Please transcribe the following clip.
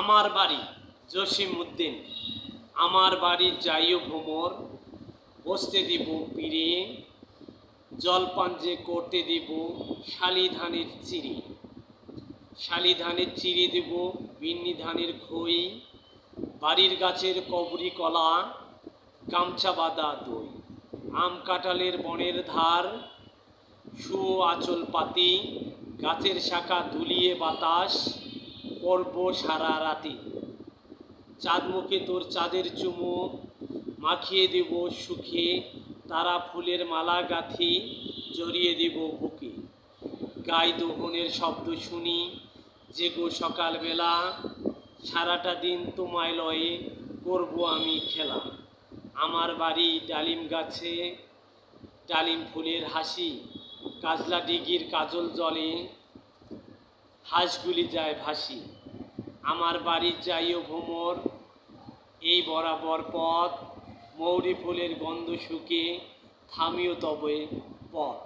আমার বাড়ি জসিম উদ্দিন আমার বাড়ি যাইও ভ্রমর বসতে দিব পিড়ে। জলপান যে করতে দিব শালি ধানের চিড়ি। শালি ধানের চিড়ি দেব বিন্নি ধানের খই, বাড়ির গাছের কবরি কলা, গামছা বাঁধা দই, আম কাঁঠালের বনের ধার, শুয়ো আঁচল পাতি, গাছের শাখা দুলিয়ে বাতাস পর্ব সারা রাতি। চাঁদ মুখে তোর চাঁদের চুমু মাখিয়ে দেব সুখে, তারা ফুলের মালা গাঁথি জড়িয়ে দেব বুকে। গাই দোহনের শব্দ শুনি যে গো সকালবেলা, সারাটা দিন তোমায় লয়ে করব আমি খেলা। আমার বাড়ি ডালিম গাছে, ডালিম ফুলের হাসি, কাজলা ডিগির কাজল জলে হাঁসগুলি যায় ভাসি। আমার বাড়ি যাইও ভোমর, এই বরাবর পথ। মৌরি ফুলের গন্ধ শুকে থামিও তবে পথ।